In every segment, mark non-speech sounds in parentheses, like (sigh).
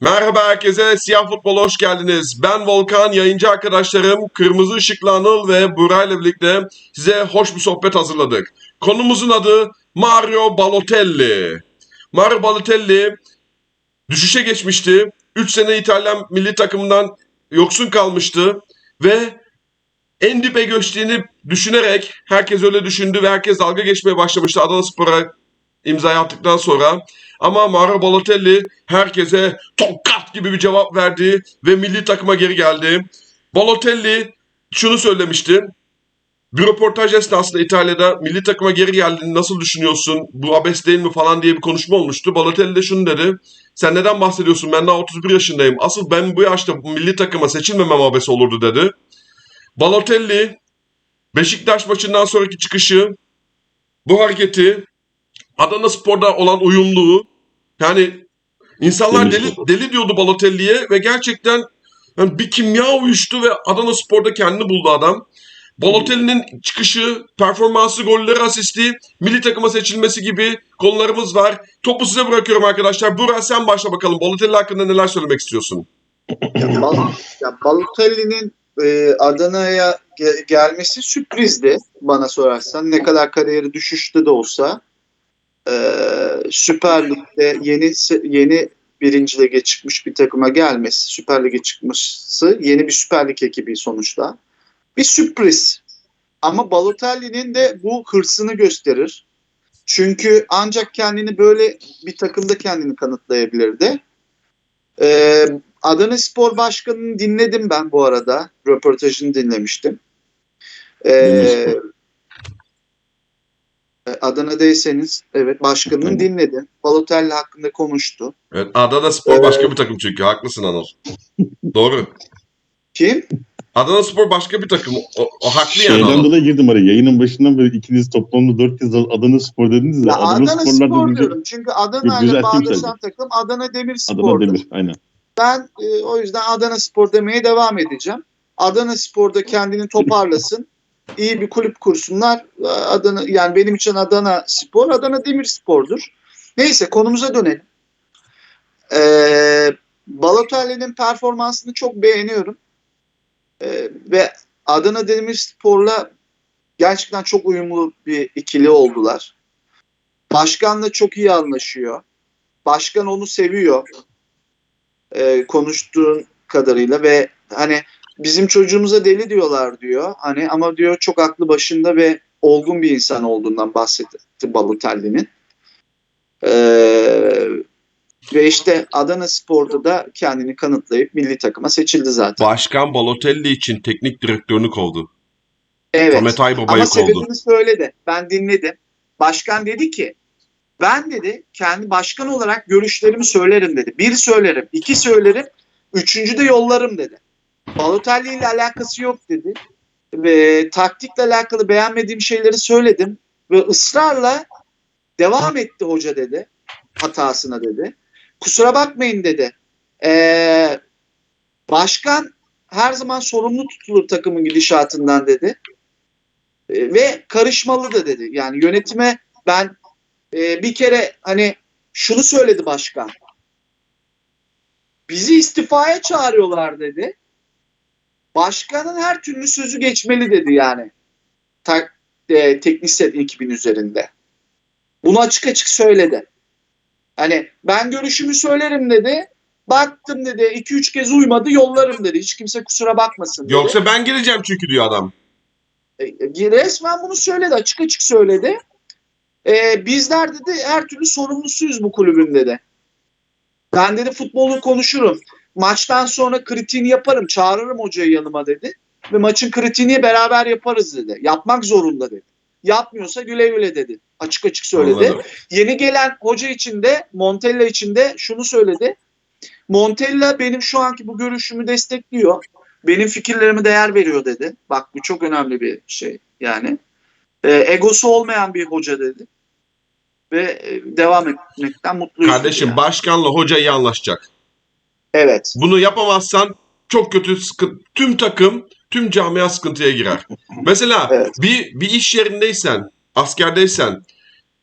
Merhaba herkese, Siyah Futbol'a hoş geldiniz. Ben Volkan, yayıncı arkadaşlarım Kırmızı Işıklı Anıl ve Buray ile birlikte size hoş bir sohbet hazırladık. Konumuzun adı Mario Balotelli. Mario Balotelli düşüşe geçmişti. 3 sene İtalyan milli takımından yoksun kalmıştı ve en dibe göçtüğünü düşünerek herkes öyle düşündü ve herkes dalga geçmeye başlamıştı Adana Spor'a imza attıktan sonra. Ama Mario Balotelli herkese tokat gibi bir cevap verdi ve milli takıma geri geldi. Balotelli şunu söylemişti. Bir röportaj esnasında İtalya'da milli takıma geri geldiğini nasıl düşünüyorsun? Bu abes değil mi falan diye bir konuşma olmuştu. Balotelli de şunu dedi. Sen neden bahsediyorsun? Ben daha 31 yaşındayım. Asıl ben bu yaşta milli takıma seçilmemem abes olurdu dedi. Balotelli Beşiktaş maçından sonraki çıkışı bu hareketi Adana Spor'da olan uyumluluğu yani insanlar deli, deli diyordu Balotelli'ye ve gerçekten yani bir kimya uyuştu ve Adana Spor'da kendini buldu adam. Balotelli'nin çıkışı, performansı, golleri, asisti, milli takıma seçilmesi gibi konularımız var. Topu size bırakıyorum arkadaşlar. Burak sen başla bakalım. Balotelli hakkında neler söylemek istiyorsun? Ya, (clears throat) Bal ya Balotelli'nin e, Adana'ya ge- gelmesi sürprizdi bana sorarsan. Ne kadar kariyeri düşüşte de olsa e, Süper Lig'de yeni yeni birinci lige çıkmış bir takıma gelmesi, Süper Lig'e çıkması yeni bir Süper Lig ekibi sonuçta. Bir sürpriz. Ama Balotelli'nin de bu hırsını gösterir. Çünkü ancak kendini böyle bir takımda kendini kanıtlayabilirdi. Ee, Adana Spor Başkanı'nı dinledim ben bu arada. Röportajını dinlemiştim. Ee, Demirspor. Adana'dayseniz evet başkanını Aynen. dinledim. Balotelli hakkında konuştu. Evet, Adana Spor başka bir takım çünkü. Haklısın Anıl. Doğru. Kim? Adana Spor başka bir takım. O, o haklı yani. Şeyden Anıl. dolayı girdim araya. Yayının başından beri ikiniz toplamda dört kez Adana Spor dediniz de Ya Adana, Sporlar Spor dedince diyorum. Çünkü Adana ile düzelteyim bağdaşan takım Adana Demirspor'dur. Adana Demir. Aynen. Ben e, o yüzden Adana Spor demeye devam edeceğim. Adana Spor'da kendini toparlasın. İyi bir kulüp kursunlar. Adana yani benim için Adana Spor, Adana Demirspor'dur. Neyse konumuza dönelim. Ee, Balotelli'nin performansını çok beğeniyorum. Ee, ve Adana Demirspor'la gerçekten çok uyumlu bir ikili oldular. Başkanla çok iyi anlaşıyor. Başkan onu seviyor e, konuştuğun kadarıyla ve hani bizim çocuğumuza deli diyorlar diyor. Hani ama diyor çok aklı başında ve olgun bir insan olduğundan bahsetti Balotelli'nin. Ee, ve işte Adana Spor'da da kendini kanıtlayıp milli takıma seçildi zaten. Başkan Balotelli için teknik direktörünü kovdu. Evet. Samet Aybaba'yı Ama kovdu. sebebini söyledi. Ben dinledim. Başkan dedi ki ben dedi kendi başkan olarak görüşlerimi söylerim dedi. Bir söylerim, iki söylerim, üçüncü de yollarım dedi. Balotelli ile alakası yok dedi. Ve taktikle alakalı beğenmediğim şeyleri söyledim. Ve ısrarla devam etti hoca dedi. Hatasına dedi. Kusura bakmayın dedi. Ee, başkan her zaman sorumlu tutulur takımın gidişatından dedi. E, ve karışmalı da dedi. Yani yönetime ben e, bir kere hani şunu söyledi başkan. Bizi istifaya çağırıyorlar dedi. Başkanın her türlü sözü geçmeli dedi yani. Ta, e, teknisyen ekibin üzerinde. Bunu açık açık söyledi. Hani ben görüşümü söylerim dedi. Baktım dedi 2-3 kez uymadı yollarım dedi. Hiç kimse kusura bakmasın dedi. Yoksa ben geleceğim çünkü diyor adam. E, resmen bunu söyledi açık açık söyledi. E, bizler dedi her türlü sorumlusuyuz bu kulübün dedi. Ben dedi futbolu konuşurum. Maçtan sonra kritiğini yaparım. Çağırırım hocayı yanıma dedi. Ve maçın kritiğini beraber yaparız dedi. Yapmak zorunda dedi. Yapmıyorsa güle güle dedi. Açık açık söyledi. Anladım. Yeni gelen hoca için de Montella için de şunu söyledi. Montella benim şu anki bu görüşümü destekliyor. Benim fikirlerime değer veriyor dedi. Bak bu çok önemli bir şey yani. Ee, egosu olmayan bir hoca dedi. Ve e, devam etmekten mutluyuz. Kardeşim yani. başkanla hoca iyi anlaşacak. Evet. Bunu yapamazsan çok kötü sıkıntı. Tüm takım, tüm camia sıkıntıya girer. Mesela (laughs) Evet. bir bir iş yerindeysen, askerdeysen,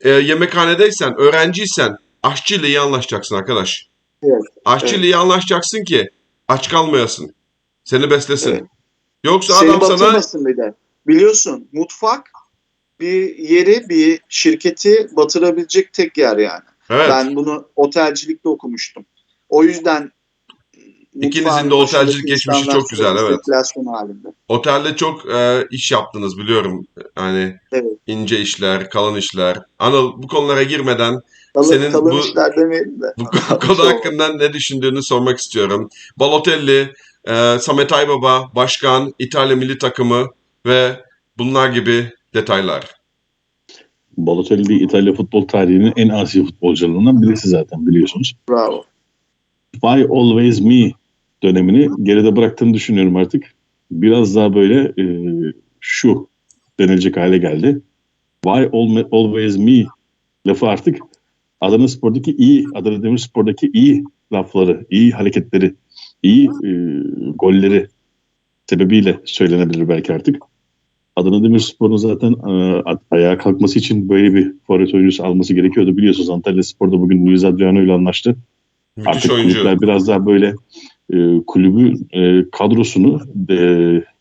e, yemekhanedeysen, öğrenciysen aşçıyla iyi anlaşacaksın arkadaş. Evet, Aşçıyla iyi anlaşacaksın ki aç kalmayasın. Seni beslesin. Evet. Yoksa Seni adam sana bir de. Biliyorsun mutfak bir yeri, bir şirketi batırabilecek tek yer yani. evet, Ben bunu otelcilikte okumuştum. O yüzden İkinizin de otelcilik geçmişi çok güzel, evet. halinde. otelde çok e, iş yaptınız biliyorum. Yani Evet. ince işler, kalın işler. Anıl bu konulara girmeden Kalın, Senin kalın bu- işler demeyelim de. bu (laughs) konu hakkında ne düşündüğünü sormak istiyorum. Balotelli, e, Samet Aybaba, Başkan, İtalya milli takımı ve bunlar gibi detaylar. Balotelli İtalya futbol tarihinin en asi futbolcularından birisi zaten biliyorsunuz. Bravo. Why Always Me dönemini geride bıraktığını düşünüyorum artık. Biraz daha böyle e, şu denilecek hale geldi. Why Always Me lafı artık Adana Spor'daki iyi, Adana Demirspor'daki iyi lafları, iyi hareketleri, iyi e, golleri sebebiyle söylenebilir belki artık. Adana Demirspor'un zaten e, ayağa kalkması için böyle bir forvet oyuncusu alması gerekiyordu. Biliyorsunuz Antalya Spor'da bugün Luis Adriano ile anlaştı. Müthiş Artık oyuncu. biraz daha böyle e, kulübü e, kadrosunu e,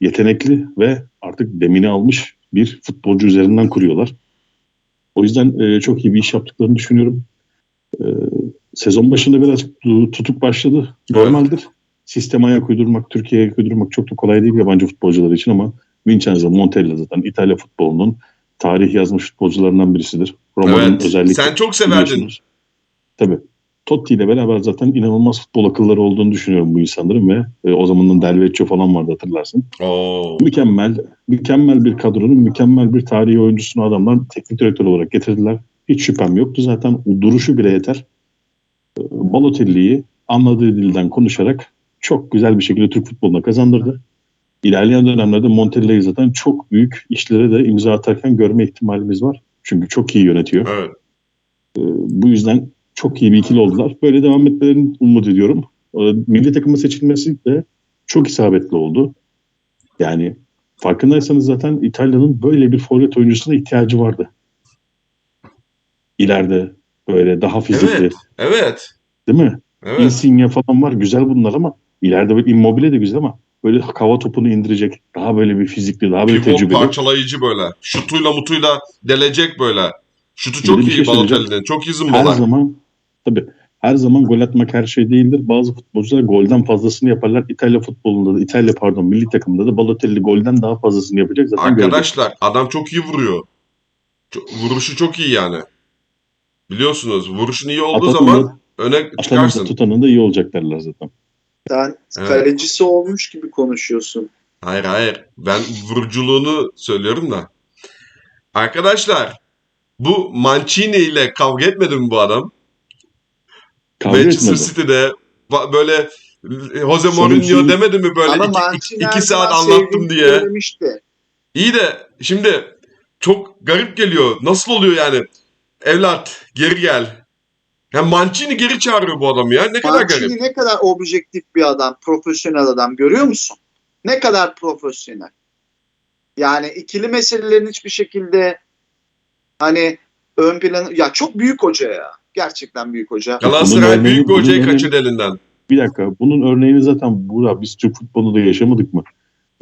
yetenekli ve artık demini almış bir futbolcu üzerinden kuruyorlar. O yüzden e, çok iyi bir iş yaptıklarını düşünüyorum. E, sezon başında birazcık tu- tutuk başladı. Normaldir. Sistem ayak uydurmak, Türkiye'ye ayak uydurmak çok da kolay değil yabancı futbolcular için ama Vincenzo Montella zaten İtalya futbolunun tarih yazmış futbolcularından birisidir. Roma'nın Evet. özellikle Sen çok severdin. Tabii. Totti ile beraber zaten inanılmaz futbol akılları olduğunu düşünüyorum bu insanların ve e, o zamanın Delvecchio falan vardı hatırlarsın. Oo. Mükemmel, mükemmel bir kadronun mükemmel bir tarihi oyuncusunu adamlar teknik direktör olarak getirdiler. Hiç şüphem yoktu zaten. Duruşu bile yeter. E, Balotelli'yi anladığı dilden konuşarak çok güzel bir şekilde Türk futboluna kazandırdı. İlerleyen dönemlerde Montella'yı zaten çok büyük işlere de imza atarken görme ihtimalimiz var. Çünkü çok iyi yönetiyor. Evet. Ee, bu yüzden çok iyi bir ikili oldular. Böyle devam etmelerini umut ediyorum. Ee, Milli takıma seçilmesi de çok isabetli oldu. Yani farkındaysanız zaten İtalya'nın böyle bir forvet oyuncusuna ihtiyacı vardı. İleride böyle daha fizikli Evet. Evet. değil mi? Evet. Insigne falan var güzel bunlar ama ileride böyle Immobile de güzel ama böyle hava topunu indirecek daha böyle bir fizikli daha böyle Pivot tecrübeli. parçalayıcı böyle. Şutuyla mutuyla delecek böyle. Şutu çok bir iyi şey. Balotelli'nin. Çok iyi her zımbalar. zaman tabii her zaman gol atmak her şey değildir. Bazı futbolcular golden fazlasını yaparlar. İtalya futbolunda da İtalya pardon milli takımında da Balotelli golden daha fazlasını yapacak zaten. Arkadaşlar adam çok iyi vuruyor. Çok- vuruşu çok iyi yani. Biliyorsunuz vuruşun iyi olduğu Atanın zaman da- öne çıkarsın. tutanın da iyi olacak derler zaten. Sen Evet. kalecisi olmuş gibi konuşuyorsun. Hayır hayır. Ben vuruculuğunu söylüyorum da. Arkadaşlar bu Mancini ile kavga etmedi mi bu adam? Kavga Manchester etmedi. City'de böyle Jose Şöyle bir Mourinho şey- demedi mi böyle Ama iki, Mancini iki, saat anlattım diye. söylemişti. İyi de şimdi çok garip geliyor. Nasıl oluyor yani? Evlat geri gel. Ya Mancini geri çağırıyor bu adamı ya. Ne kadar garip. Mancini ne kadar objektif bir adam, profesyonel adam görüyor musun? Ne kadar profesyonel. Yani ikili meselelerin hiçbir şekilde hani ön planı ya çok büyük hoca ya. Gerçekten büyük hoca. Galatasaray büyük bunun hocayı kaçırdı elinden. Bir dakika bunun örneğini zaten Burak biz Türk futbolunda yaşamadık mı?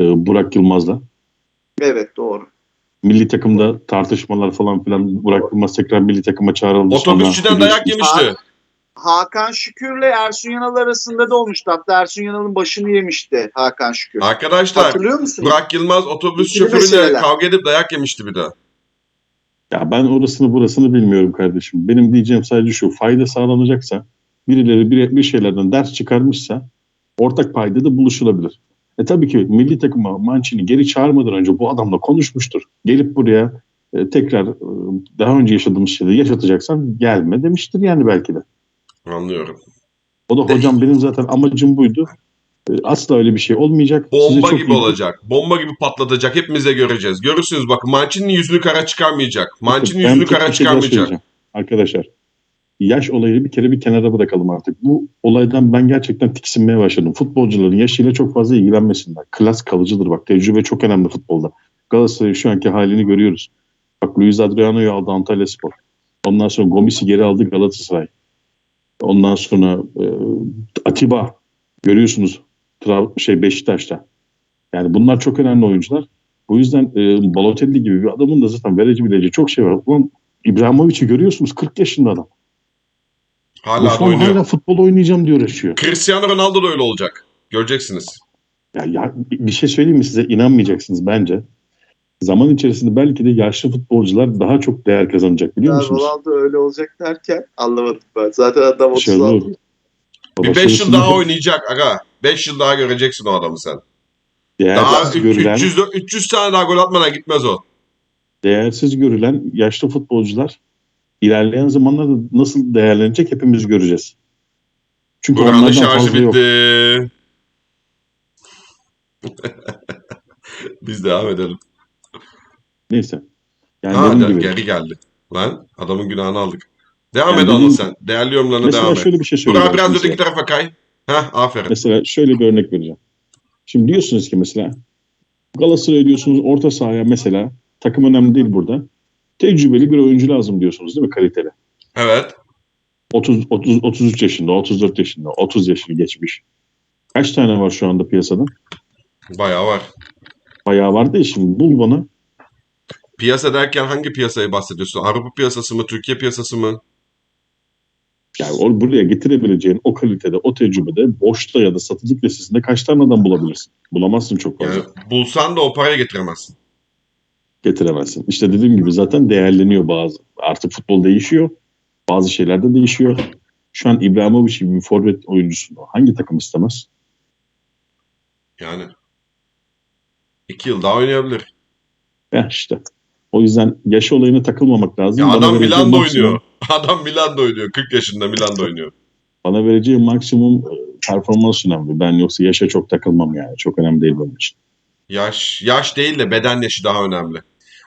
Ee, Burak Yılmaz'la. Evet doğru. Milli takımda tartışmalar falan filan Burak Yılmaz tekrar milli takıma çağrıldı. Otobüsçüden Sonra dayak yemişti. Hakan Şükür'le Ersun Yanal arasında da olmuştu. Hatta Ersun Yanal'ın başını yemişti Hakan Şükür. Arkadaşlar Hatırlıyor musun? Burak Yılmaz otobüs şoförüyle kavga edip dayak yemişti bir de. Ya ben orasını burasını bilmiyorum kardeşim. Benim diyeceğim sadece şu. Fayda sağlanacaksa birileri bir, bir şeylerden ders çıkarmışsa ortak payda da buluşulabilir. E tabii ki milli takıma Mancini geri çağırmadan önce bu adamla konuşmuştur. Gelip buraya e, tekrar e, daha önce yaşadığımız şeyleri yaşatacaksan gelme demiştir yani belki de. Anlıyorum. O da hocam benim zaten amacım buydu. Asla öyle bir şey olmayacak. Bomba gibi iyi- olacak. Bomba gibi patlatacak. Hepimiz de göreceğiz. Görürsünüz bakın Mancini'nin yüzünü kara çıkarmayacak. Mancini'nin yüzünü kara şey çıkarmayacak. Arkadaşlar yaş olayını bir kere bir kenara bırakalım artık. Bu olaydan ben gerçekten tiksinmeye başladım. Futbolcuların yaşıyla çok fazla ilgilenmesinler. Klas kalıcıdır bak. Tecrübe çok önemli futbolda. Galatasaray'ın şu anki halini görüyoruz. Bak Luis Adriano'yu aldı Antalya Spor. Ondan sonra Gomis'i geri aldı Galatasaray. Ondan sonra e, Atiba görüyorsunuz Tra- şey Beşiktaş'ta. Yani bunlar çok önemli oyuncular. Bu yüzden e, Balotelli gibi bir adamın da zaten vereci bileceği çok şey var. Ulan İbrahimovic'i görüyorsunuz 40 yaşında adam. Hala da oynuyor. hala futbol oynayacağım diyor yaşıyor. Cristiano Ronaldo da öyle olacak. Göreceksiniz. Ya, ya bir şey söyleyeyim mi size inanmayacaksınız bence. Zaman içerisinde belki de yaşlı futbolcular daha çok değer kazanacak biliyor Ya musunuz? Ronaldo öyle olacak derken anlamadım ben. Zaten adam Başarılı 36. olur. Bir 5 yıl daha da oynayacak aga. 5 yıl daha göreceksin o adamı sen. Değersiz Daha görülen, 300, 300 tane daha gol atmadan gitmez o. değersiz görülen yaşlı futbolcular ilerleyen zamanlarda nasıl değerlenecek hepimiz göreceğiz. Çünkü Buranın şarjı fazla yok. bitti. (laughs) Biz devam edelim. Neyse. Yani ha, gibi. geri geldi. Lan adamın günahını aldık. Devam Yani et Anıl sen. Değerli yorumlarına Mesela devam et. şöyle bir şey söyleyeyim. Burak biraz mesela. öteki tarafa kay. Heh aferin. Mesela şöyle bir örnek vereceğim. Şimdi diyorsunuz ki mesela Galatasaray diyorsunuz orta sahaya mesela takım önemli değil burada. Tecrübeli bir oyuncu lazım diyorsunuz değil mi kaliteli? Evet. 30, 30, 33 yaşında, 34 yaşında, 30 yaşını geçmiş. Kaç tane var şu anda piyasada? Bayağı var. Bayağı var da şimdi bul bana. Piyasa derken hangi piyasayı bahsediyorsun? Avrupa piyasası mı? Türkiye piyasası mı? Yani o, buraya getirebileceğin o kalitede, o tecrübede boşta ya da satılık listesinde kaç tane adam bulabilirsin? Bulamazsın çok fazla. Yani bulsan da o parayı getiremezsin. Getiremezsin. İşte dediğim gibi zaten değerleniyor bazı. Artık futbol değişiyor. Bazı şeyler de değişiyor. Şu an İbrahimovic gibi bir forvet oyuncusunu hangi takım istemez? Yani iki yıl daha oynayabilir. Ya işte. O yüzden yaş olayına takılmamak lazım. Ya Bana adam vereceği Milan'da maksimum- oynuyor. (laughs) Adam Milan'da oynuyor. 40 yaşında Milan'da oynuyor. Bana vereceği maksimum e, performans önemli. Ben yoksa yaşa çok takılmam yani. Çok önemli değil benim için. Yaş yaş değil de beden yaşı daha önemli.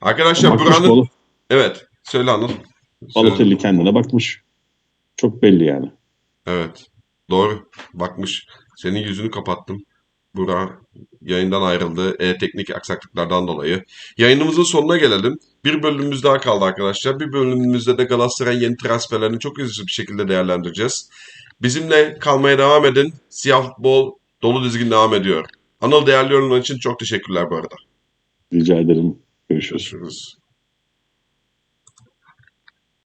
Arkadaşlar Bakmış buranın Balo- evet söyle Anıl. Söyle. Balotelli kendine bakmış. Çok belli yani. Evet. Doğru. Bakmış. Senin yüzünü kapattım. Burak yayından ayrıldı. E-teknik aksaklıklardan dolayı. Yayınımızın sonuna gelelim. Bir bölümümüz daha kaldı arkadaşlar. Bir bölümümüzde de Galatasaray'ın yeni transferlerini çok hızlı bir şekilde değerlendireceğiz. Bizimle kalmaya devam edin. Siyah futbol dolu dizgin devam ediyor. Anıl değerli yorumlar için çok teşekkürler bu arada. Rica ederim. Görüşürüz. Görüşürüz.